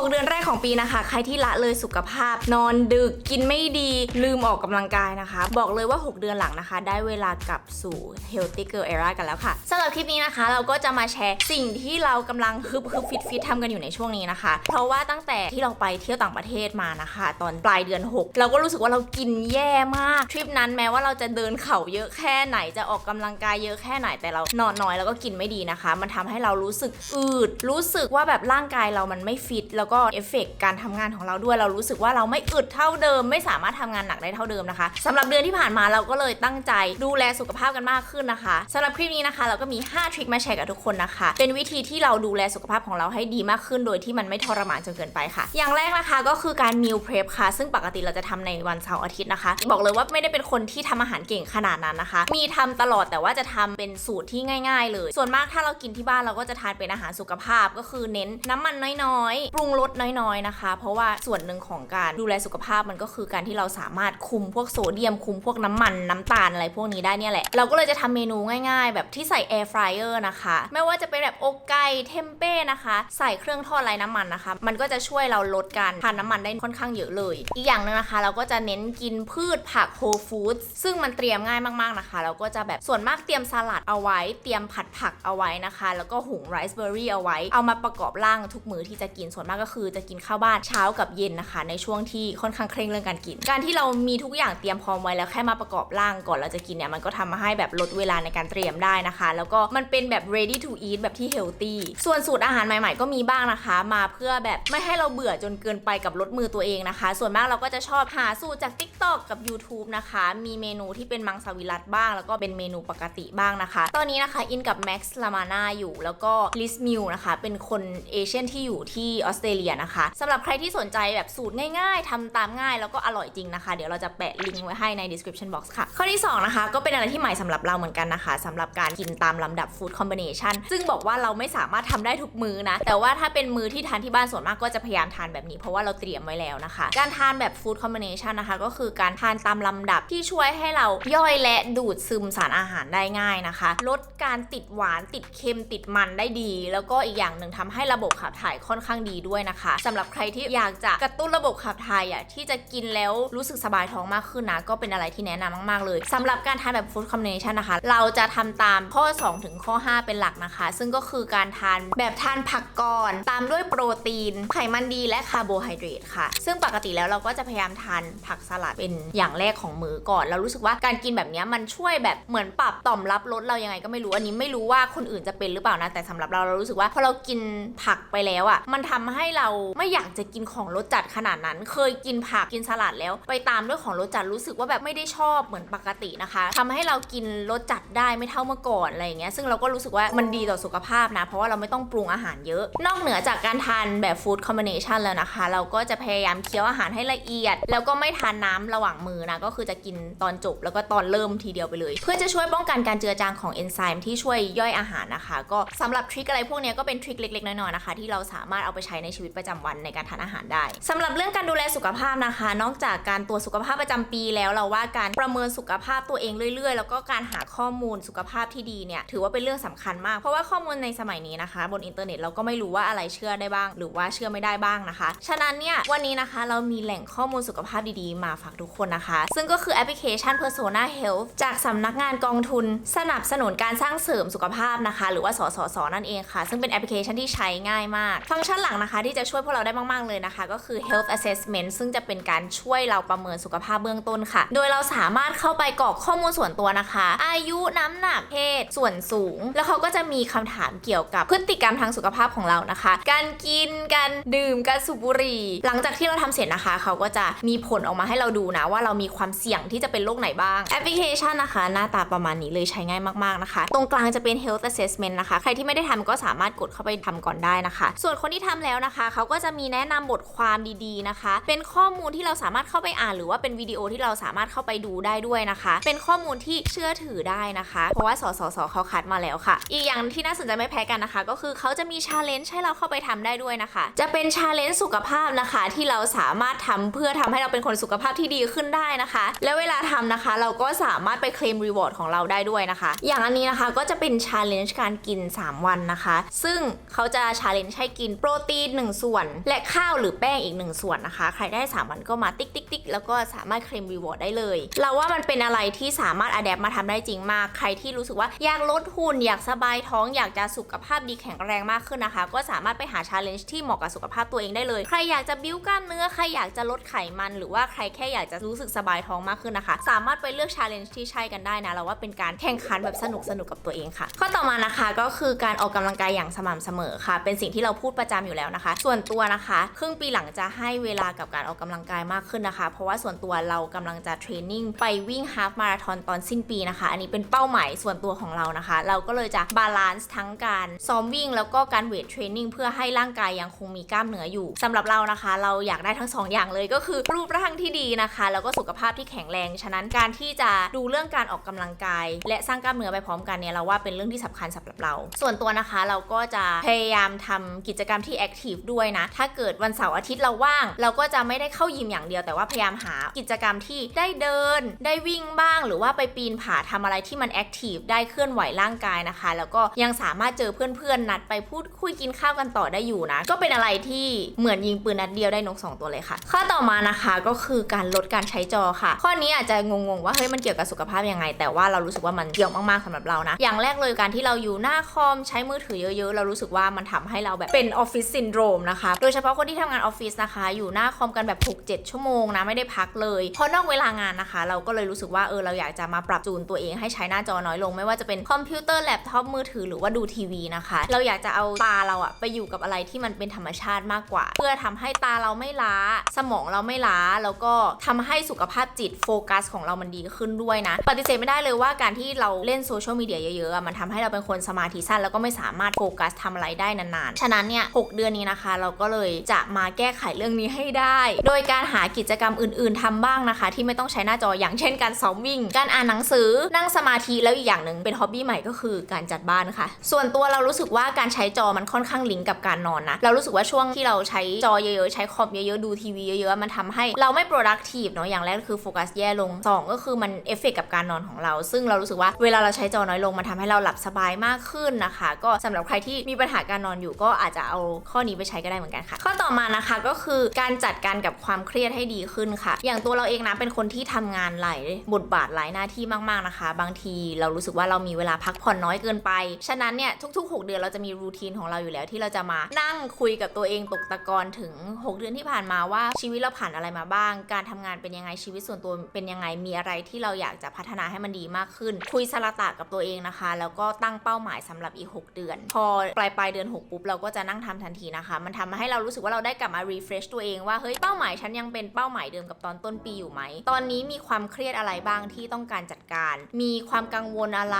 6 เดือนแรกของปีนะคะ ใครที่ละเลยสุขภาพ นอนดึกกินไม่ดีลืมออกกำลังกายนะคะ บอกเลยว่า 6 เดือนหลังนะคะ ได้เวลากลับสู่ healthy girl era กันแล้วค่ะสำหรับคลิปนี้นะคะ เราก็จะมาแชร์สิ่งที่เรากำลังฮึบฮึบฟิตฟิตทำกันอยู่ในช่วงนี้นะคะ เพราะว่าตั้งแต่ที่เราไปเที่ยวต่างประเทศมานะคะ ตอนปลายเดือน 6 เราก็รู้สึกว่าเรากินแย่มากทริปนั้นแม้ว่าเราจะเดินเข่าเยอะแค่ไหนจะออกกำลังกายเยอะแค่ไหนแต่เรานอนน้อยแล้วก็กินไม่ดีนะคะ มันทำให้เรารู้สึกอืด รู้สึกว่าแบบร่างกายเรามันไม่ฟิตแล้วก็เอฟเฟกต์การทำงานของเราด้วย เรารู้สึกว่าเราไม่อึดเท่าเดิม ไม่สามารถทำงานหนักได้เท่าเดิมนะคะสำหรับเดือนที่ผ่านมาเราก็เลยตั้งใจดูแลสุขภาพกันมากขึ้นนะคะสำหรับคลิปนี้นะคะ เราก็มี 5 ทริคมาแชร์กับทุกคนนะคะ เป็นวิธีที่เราดูแลสุขภาพของเราให้ดีมากขึ้น โดยที่มันไม่ทรมานจนเกินไปค่ะ อย่างแรกนะคะก็คือการ meal prep ค่ะ ซึ่งปกติเราจะทำในวันเสาร์อาทิตย์นะคะ บอกเลยว่าไม่ได้เป็นคนที่ทำอาหารเก่งขนาดนั้นนะคะ มีทำตลอดแต่ว่าจะทำเป็นสูตรที่ง่าย ๆ เลย ส่วนมากถ้าเรากินที่บ้านเราก็จะทานเป็นอาหารสุขภาพก็คือเน้นน้ำมันน้อยๆปรุงรสน้อยๆนะคะ เพราะว่าส่วนหนึ่งของการดูแลสุขภาพมันก็คือการที่เราสามารถคุมพวกโซเดียม คุมพวกน้ำมันน้ำตาลอะไรพวกนี้ได้เนี่ยแหละ เราก็เลยจะทำเมนูง่ายๆ แบบที่ใส่แอร์ฟรายเออร์นะคะ ไม่ว่าจะเป็นแบบอกไก่เทมเป้นะคะ ใส่เครื่องทอดไร้น้ำมันนะคะ มันก็จะช่วยเราลดการทานน้ำมันได้ค่อนข้างเยอะเลย อีกอย่างหนึงนะคะ เราก็จะเน้นกินพืชผักโฮลฟู้ดซึ่งมันเตรียมง่ายมากๆนะคะ เราก็จะแบบส่วนมากเตรียมสลัดเอาไว้ เตรียมผัดผักเอาไว้นะคะ แล้วก็หุงไรซ์เบอร์รี่เอาไว้ เอามาประกอบร่างทุกมื้อที่จะกินส่วนมากก็คือจะกินข้าวบ้านเช้ากับเย็นนะคะ ในช่วงที่ค่อนข้างเคร่งเรื่องการกิน การที่เรามีทุกอย่างเตรียมพร้อมไว้แล้วแค่มาประกอบร่างก่อนเราจะกินเนี่ยมันก็ทำให้แบบลดเวลาในการเตรียมได้นะคะ แล้วก็มันเป็นแบบ ready to eat แบบที่ healthy ส่วนสูตรอาหารใหม่ๆ ก็มีบ้างนะคะ มาเพื่อแบบไม่ให้เราเบื่อจนเกินไปกับลดมือตัวเองนะคะ ส่วนมากเราก็จะชอบหาสูตรจาก TikTok กับ YouTube นะคะ มีเมนูที่เป็นมังสวิรัตบ้าง แล้วก็เป็นเมนูปกติบ้างนะคะ ตอนนี้นะคะอินกับ Max l a m a n a อยู่แล้วก็ Liz m i l นะคะ เป็นคนเอเชียนที่อยู่ที่ออสเตรเลียนะคะสำหรับใครที่สนใจแบบสูตรง่ายๆทำตามง่ายแล้วก็อร่อยจริงนะคะ เดี๋ยวเราจะแปะลิงก์ไว้ให้ใน description box ค่ะ ข้อที่ 2 นะคะ ก็เป็นอะไรที่ใหม่สำหรับเราเหมือนกันนะคะสำหรับการกินตามลำดับ food combination ซึ่งบอกว่าเราไม่สามารถทำได้ทุกมื้อนะ แต่ว่าถ้าเป็นมื้อที่ทานที่บ้านส่วนมากก็จะพยายามทานแบบนี้ เพราะว่าเราเตรียมไว้แล้วนะคะ การทานแบบ food combination นะคะ ก็คือการทานตามลำดับที่ช่วยให้เราย่อยและดูดซึมสารอาหารได้ง่ายนะคะ ลดการติดหวานติดเค็มติดมันได้ดี แล้วก็อีกอย่างหนึ่งทำให้ระบบขับถ่ายค่อนข้างดีด้วยนะคะสำหรับใครที่อยากจะกระตุ้นระบบขับถ่ายอะที่จะกินแล้วรู้สึกสบายท้องมากขึ้นนะ ก็เป็นอะไรที่แนะนำมากๆเลยสำหรับการทานแบบ food combination นะคะ เราจะทำตามข้อ 2 ถึงข้อ 5 เป็นหลักนะคะ ซึ่งก็คือการทานแบบทานผักก่อน ตามด้วยโปรตีน ไขมันดีและคาร์โบไฮเดรตค่ะ ซึ่งปกติแล้วเราก็จะพยายามทานผักสลัดเป็นอย่างแรกของมื้อก่อน เรารู้สึกว่าการกินแบบนี้มันช่วยแบบเหมือนปรับต่อมรับรสเรายังไงก็ไม่รู้อันนี้ไม่รู้ว่าคนอื่นจะเป็นหรือเปล่านะแต่สำหรับเราเรารู้สึกว่าพอเรากินผักไปแล้วอะ่ะมันทำให้เราไม่อยากจะกินของรสจัดขนาดนั้น เคยกินผักกินสลัดแล้ว ไปตามด้วยของรสจัดรู้สึกว่าแบบไม่ได้ชอบเหมือนปกตินะคะทำให้เรากินรสจัดได้ไม่เท่าเมื่อก่อนอะไรอย่างเงี้ยซึ่งเราก็รู้สึกว่ามันดีต่อสุขภาพนะ เพราะว่าเราไม่ต้องปรุงอาหารเยอะ นอกเหนือจากการทานแบบฟู้ดคอมบิเนชันแล้วนะคะ เราก็จะพยายามเคี้ยวอาหารให้ละเอียด แล้วก็ไม่ทานน้ำระหว่างมือนะก็คือจะกินตอนจบแล้วก็ตอนเริ่มทีเดียวไปเลย เพื่อจะช่วยป้องกันการเจือจางของเอนไซม์ที่ช่วยย่อยอาหารนะคะ ก็สำหรับทริคอะไรพวกนี้ก็เป็นทริคเล็กๆน้อยๆนะคะ ที่เราสามารถเอาไปใช้ในชีวิตประจำวันในการทานอาหารได้สำหรับเรื่องการดูแลสุขภาพนะคะ นอกจากการตรวจสุขภาพประจำปีแล้วเราว่าการประเมินสุขภาพตัวเองเรื่อย ๆ แล้วก็การหาข้อมูลสุขภาพที่ดีเนี่ยถือว่าเป็นเรื่องสำคัญมากเพราะว่าข้อมูลในสมัยนี้นะคะ บนอินเทอร์เน็ตเราก็ไม่รู้ว่าอะไรเชื่อได้บ้าง หรือว่าเชื่อไม่ได้บ้างนะคะ ฉะนั้นเนี่ยวันนี้นะคะเรามีแหล่งข้อมูลสุขภาพดีๆ มาฝากทุกคนนะคะ ซึ่งก็คือแอปพลิเคชัน Persona Health จากสำนักงานกองทุน สนับสนุนการสร้างเสริมสุขภาพนะคะ หรือว่าสสสนั่นเองค่ะ ซึ่งเป็นแอปพลิเคชันที่ใช้ง่ายมาก ฟังก์ชันหลักนะคะที่ที่จะช่วยพวกเราได้มาก ๆ เลยนะคะ ก็คือ health assessment ซึ่งจะเป็นการช่วยเราประเมินสุขภาพเบื้องต้นค่ะ โดยเราสามารถเข้าไปกรอกข้อมูลส่วนตัวนะคะ อายุน้ำหนักเพศ ส่วนสูง แล้วเขาก็จะมีคำถามเกี่ยวกับพฤติกรรมทางสุขภาพของเรานะคะ การกินการดื่มการสูบบุหรี่ หลังจากที่เราทำเสร็จนะคะ เขาก็จะมีผลออกมาให้เราดูนะว่าเรามีความเสี่ยงที่จะเป็นโรคไหนบ้างแอปพลิเคชันนะคะ หน้าตาประมาณนี้เลยใช้ง่ายมากๆนะคะ ตรงกลางจะเป็น health assessment นะคะ ใครที่ไม่ได้ทำก็สามารถกดเข้าไปทำก่อนได้นะคะ ส่วนคนที่ทำแล้วนะคะเขาก็จะมีแนะนำบทความดีๆนะคะ เป็นข้อมูลที่เราสามารถเข้าไปอ่าน หรือว่าเป็นวิดีโอที่เราสามารถเข้าไปดูได้ด้วยนะคะ เป็นข้อมูลที่เชื่อถือได้นะคะ เพราะว่าสสสเขาคัดมาแล้วค่ะ อีกอย่างที่น่าสนใจไม่แพ้กันนะคะ ก็คือเขาจะมีชาเลนจ์ให้เราเข้าไปทำได้ด้วยนะคะ จะเป็นชาเลนจ์สุขภาพนะคะ ที่เราสามารถทำเพื่อทำให้เราเป็นคนสุขภาพที่ดีขึ้นได้นะคะ แล้วเวลาทำนะคะ เราก็สามารถไปเคลมรีวอร์ดของเราได้ด้วยนะคะ อย่างอันนี้นะคะก็จะเป็นชาเลนจ์การกิน 3 วันนะคะ ซึ่งเขาจะชาเลนจ์ให้กินโปรตีน1 ส่วน และข้าวหรือแป้งอีก 1 ส่วนนะคะ ใครได้ 3 วันก็มาติ๊กติ๊กติ๊กแล้วก็สามารถเคลมรีวอร์ดได้เลย เราว่ามันเป็นอะไรที่สามารถอัดแอปมาทำได้จริงมาก ใครที่รู้สึกว่าอยากลดหุ่น อยากสบายท้อง อยากจะสุขภาพดีแข็งแรงมากขึ้นนะคะ ก็สามารถไปหาชาเลนจ์ที่เหมาะกับสุขภาพตัวเองได้เลย ใครอยากจะบิ้วกล้ามเนื้อ ใครอยากจะลดไขมัน หรือว่าใครแค่อยากจะรู้สึกสบายท้องมากขึ้นนะคะ สามารถไปเลือกชาเลนจ์ที่ใช่กันได้นะเราว่าเป็นการแข่งขันแบบสนุกสนุกกับตัวเองค่ะ ข้อต่อมานะคะก็คือการออกกำลังกายอย่างสม่ำเสมอค่ะ เป็นสิ่งที่เราพูดประจำอยู่แล้วนะคะส่วนตัวนะคะ ครึ่งปีหลังจะให้เวลากับการออกกำลังกายมากขึ้นนะคะ เพราะว่าส่วนตัวเรากำลังจะเทรนนิ่งไปวิ่งฮาฟมาราธอนตอนสิ้นปีนะคะ อันนี้เป็นเป้าหมายส่วนตัวของเรานะคะ เราก็เลยจะบาลานซ์ทั้งการซ้อมวิ่งแล้วก็การเวทเทรนนิ่งเพื่อให้ร่างกายยังคงมีกล้ามเนื้ออยู่สำหรับเรานะคะ เราอยากได้ทั้งสองอย่างเลยก็คือรูปร่างที่ดีนะคะ แล้วก็สุขภาพที่แข็งแรง ฉะนั้นการที่จะดูเรื่องการออกกำลังกาย และสร้างกล้ามเนื้อไปพร้อมกันเนี่ยเราว่าเป็นเรื่องที่สำคัญสำหรับเรา ส่วนตัวนะคะเราก็จะพยายามทำกิจกรรมที่แอคทีฟด้วยนะ ถ้าเกิดวันเสาร์อาทิตย์เราว่าง เราก็จะไม่ได้เข้ายิมอย่างเดียวแต่ว่าพยายามหากิจกรรมที่ได้เดิน ได้วิ่งบ้าง หรือว่าไปปีนผาทำอะไรที่มันแอคทีฟได้เคลื่อนไหวร่างกายนะคะ แล้วก็ยังสามารถเจอเพื่อนๆนัดไปพูดคุยกินข้าวกันต่อได้อยู่นะ ก็เป็นอะไรที่เหมือนยิงปืนนัดเดียวได้นกสองตัวเลยค่ะ ข้อต่อมานะคะก็คือการลดการใช้จอค่ะ ข้อนี้อาจจะงงๆว่าเฮ้ยมันเกี่ยวกับสุขภาพยังไง แต่ว่าเรารู้สึกว่ามันเกี่ยวมากๆสำหรับเรานะ อย่างแรกเลยการที่เราอยู่หน้าคอมใช้มือถือเยอะๆ เรารู้สึกว่ามันทำให้เราแบบเป็นออฟฟิศซินโดรมนะคะ โดยเฉพาะคนที่ทำงานออฟฟิศนะคะ อยู่หน้าคอมกันแบบ 6-7 ชั่วโมงนะไม่ได้พักเลยพอนอกเวลางานนะคะ เราก็เลยรู้สึกว่าเออเราอยากจะมาปรับจูนตัวเองให้ใช้หน้าจอน้อยลง ไม่ว่าจะเป็นคอมพิวเตอร์แล็ปท็อปมือถือหรือว่าดูทีวีนะคะ เราอยากจะเอาตาเราอะไปอยู่กับอะไรที่มันเป็นธรรมชาติมากกว่า เพื่อทำให้ตาเราไม่ล้า สมองเราไม่ล้าแล้วก็ทำให้สุขภาพจิตโฟกัสของเรามันดีขึ้นด้วยนะ ปฏิเสธไม่ได้เลยว่าการที่เราเล่นโซเชียลมีเดียเยอะๆมันทำให้เราเป็นคนสมาธิสั้นแล้วก็ไม่สามารถโฟกัสทำอะไรได้นานๆ ฉะนั้นเนี่ย6เดือนนี้นะคะเราก็เลยจะมาแก้ไขเรื่องนี้ให้ได้ โดยการหากิจกรรมอื่น ๆทำบ้างนะคะ ที่ไม่ต้องใช้หน้าจออย่างเช่น การซ้อมวิ่ง การอ่านหนังสือนั่งสมาธิแล้วอีกอย่างหนึ่งเป็นฮ็อบบี้ใหม่ก็คือการจัดบ้านค่ะ ส่วนตัวเรารู้สึกว่าการใช้จอมันค่อนข้างลิงก์กับการนอนนะเรารู้สึกว่าช่วงที่เราใช้จอเยอะๆใช้คอมเยอะๆดูทีวีเยอะๆมันทำให้เราไม่ productive เนาะอย่างแรกก็คือโฟกัสแย่ลง 2 ก็คือมันเอฟเฟกกับการนอนของเรา ซึ่งเรารู้สึกว่าเวลาเราใช้จอน้อยลงมันทำให้เราหลับสบายมากขึ้นนะคะ ก็สำหรับใครที่มีปัญหาการนอนอยู่ก็อาจจะเอาข้อนี้ไปใช้ก็ได้เหมือนกันค่ะ ข้อต่อมานะคะก็คือการจัดการกับความเครียดให้ดีขึ้นค่ะ อย่างตัวเราเองนะเป็นคนที่ทำงานหลายบทบาทหลายหน้าที่มากๆนะคะ บางทีเรารู้สึกว่าเรามีเวลาพักผ่อนน้อยเกินไป ฉะนั้นเนี่ยทุก ๆ 6 เดือนเราจะมีรูทีนของเราอยู่แล้วที่เราจะมานั่งคุยกับตัวเองตกตะกอนถึง 6 เดือนที่ผ่านมาว่าชีวิตเราผ่านอะไรมาบ้าง การทำงานเป็นยังไงชีวิตส่วนตัวเป็นยังไงมีอะไรที่เราอยากจะพัฒนาให้มันดีมากขึ้น คุยสารตะกับตัวเองนะคะ แล้วก็ตั้งเป้าหมายสำหรับอีก 6 เดือน พอปลายปลายเดือน 6 ปุ๊บเราก็จะนั่งทำทันทีนะคะมันทำให้เรารู้สึกว่าเราได้กลับมา refresh ตัวเองว่าเฮ้ยเป้าหมายฉันยังเป็นเป้าหมายเดิมกับตอนต้นปีอยู่ไหม ตอนนี้มีความเครียดอะไรบ้างที่ต้องการจัดการ มีความกังวลอะไร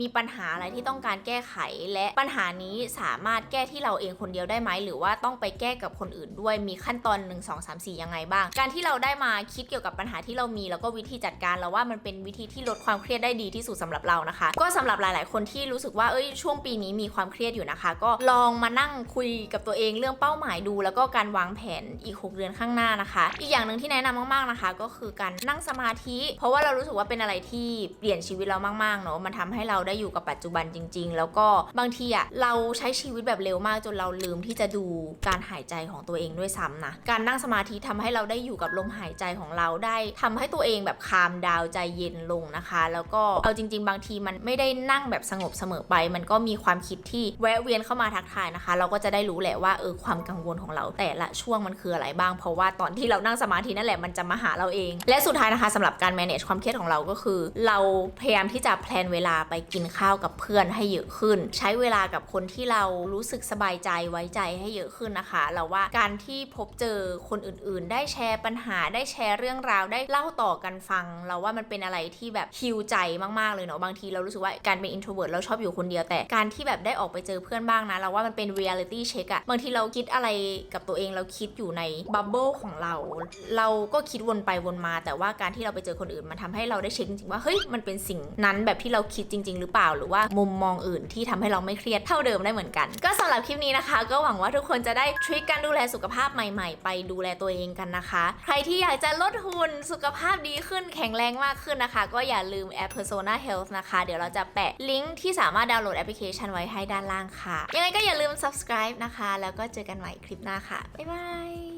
มีปัญหาอะไรที่ต้องการแก้ไข และปัญหานี้สามารถแก้ที่เราเองคนเดียวได้ไหม หรือว่าต้องไปแก้กับคนอื่นด้วย มีขั้นตอน 1 2 3 4 ยังไงบ้าง การที่เราได้มาคิดเกี่ยวกับปัญหาที่เรามี แล้วก็วิธีจัดการเราว่ามันเป็นวิธีที่ลดความเครียดได้ดีที่สุดสำหรับเรานะคะ ก็สำหรับหลาย ๆ คนที่รู้สึกว่าเอ้ยช่วงปีนี้มีความเครียดอยู่นะคะ ก็ลองมานั่งคุยกับตัวเองเรื่องเป้าหมายดู แล้วก็การวางแผนอีก 6 เดือนข้างหน้านะคะ อีกอย่างหนึ่งที่แนะนำมากๆนะคะ ก็คือการนั่งสมาธิ เพราะว่าเรารู้สึกว่าเป็นอะไรที่เปลี่ยนชีวิตเรามากๆเนอะมันทำให้เราได้อยู่กับปัจจุบันจริง ๆ แล้วก็บางทีอะเราใช้ชีวิตแบบเร็วมากจนเราลืมที่จะดูการหายใจของตัวเองด้วยซ้ำนะการนั่งสมาธิทำให้เราได้อยู่กับลมหายใจของเราได้ทำให้ตัวเองแบบคามดาวใจเย็นลงนะคะ แล้วก็เอาจริง ๆ บางทีมันไม่ได้นั่งแบบสงบเสมอไป มันก็มีความคิดที่แวะเวียนเข้ามาทักทายนะคะ เราก็จะได้รู้แหละว่าเออความกังวลของเราแต่ละช่วงมันคืออะไรบ้าง เพราะว่าตอนที่เรานั่งสมาธินั่นแหละมันจะมาหาเราเอง และสุดท้ายนะคะสำหรับการ manage ความเครียดของเราก็คือ เราพยายามที่จะแพลนเวลาไปกินข้าวกับเพื่อนให้เยอะขึ้น ใช้เวลากับคนที่เรารู้สึกสบายใจไว้ใจให้เยอะขึ้นนะคะ เราว่าการที่พบเจอคนอื่นๆ ได้แชร์ปัญหาได้แชร์เรื่องราวได้เล่าต่อกันฟัง เราว่ามันเป็นอะไรที่แบบฮิวใจมากๆเลยเนาะบางทีเรารู้สึกว่าการเป็น introvert เราชอบอยู่คนเดียวแต่การที่แบบได้ออกไปเจอเพื่อนบ้างนะเราว่ามันเป็น reality check อะบางทีเราคิดอะไรกับตัวเองเราคิดอยู่ในบับเบิ้ลของเรา เราก็คิดวนไปวนมา แต่ว่าการที่เราไปเจอคนอื่นมันทำให้เราได้เช็คจริงว่าเฮ้ยมันเป็นสิ่งนั้นแบบที่เราคิดจริง ๆ หรือเปล่า หรือว่ามุมมองอื่นที่ทำให้เราไม่เครียดเท่าเดิมได้เหมือนกัน ก็สำหรับคลิปนี้นะคะ ก็หวังว่าทุกคนจะได้ทริคการดูแลสุขภาพใหม่ ๆ ไปดูแลตัวเองกันนะคะ ใครที่อยากจะลดหุ่นสุขภาพดีขึ้นแข็งแรงมากขึ้นนะคะ ก็อย่าลืมแอป Persona Health นะคะ เดี๋ยวเราจะแปะลิงก์ที่สามารถดาวน์โหลดแอปพลิเคชันไว้ให้ด้านล่างค่ะยังไงก็อย่าลืม subscribe นะคะแล้วล้วก็เจอกันใหม่คลิปหน้าค่ะ บ๊ายบาย